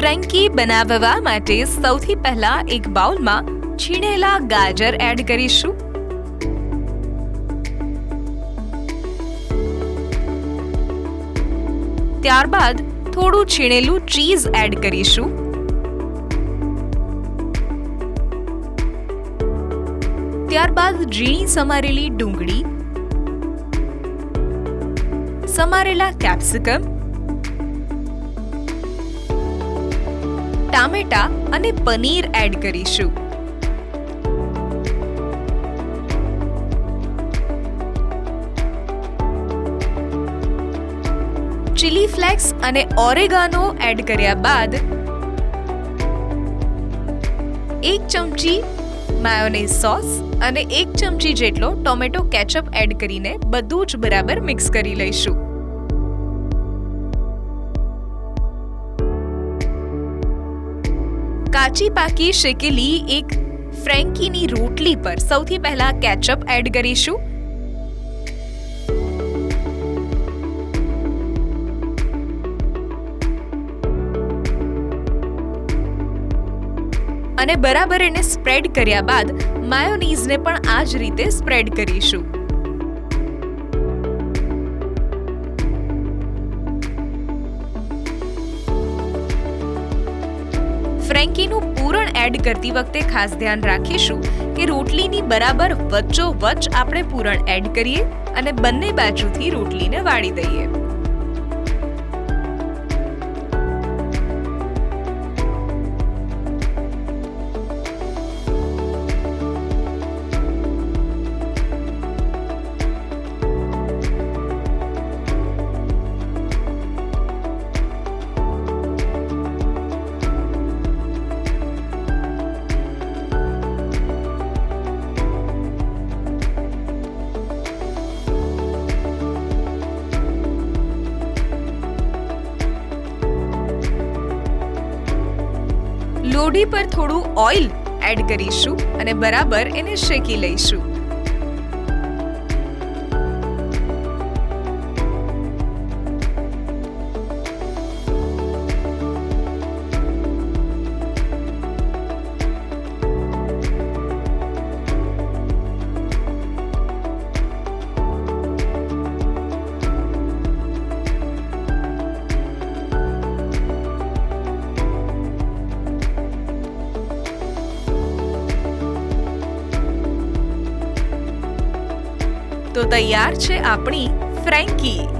ફ્રેન્કી બનાવવા માટે સૌથી પહેલા એક બાઉલમાં છીણેલા ગાજર એડ કરીશું. ત્યારબાદ થોડું છીણેલું ચીઝ એડ કરીશું. ત્યારબાદ ઝીણી સમારેલી ડુંગળી. સમારેલા કેપ્સિકમ. ટામેટા અને પનીર એડ કરીશું. ચીલી ફ્લેક્સ અને ઓરેગાનો એડ કર્યા બાદ એક ચમચી માયોનેઝ સોસ અને એક ચમચી જેટલો ટોમેટો કેચઅપ એડ કરીને બધું જ બરાબર મિક્સ કરી લઈશું. કાચી પાકી શેકેલી એક ફ્રેન્કીની રોટલી પર સૌથી પહેલા કેચઅપ એડ કરીશું. અને બરાબર એને સ્પ્રેડ કર્યા બાદ માયોનીઝને પણ આ જ રીતે સ્પ્રેડ કરીશું. ફ્રેન્કીનું પૂરણ એડ કરતી વખતે ખાસ ધ્યાન રાખીશું કે રોટલીની બરાબર વચ્ચો વચ્ચ આપણે પૂરણ એડ કરીએ અને બંને બાજુથી રોટલીને વાળી દઈએ. લોઢી પર થોડું ઓઇલ એડ કરીશું અને બરાબર એને શેકી લઈશું. તો તૈયાર છે આપણી ફ્રેન્કી.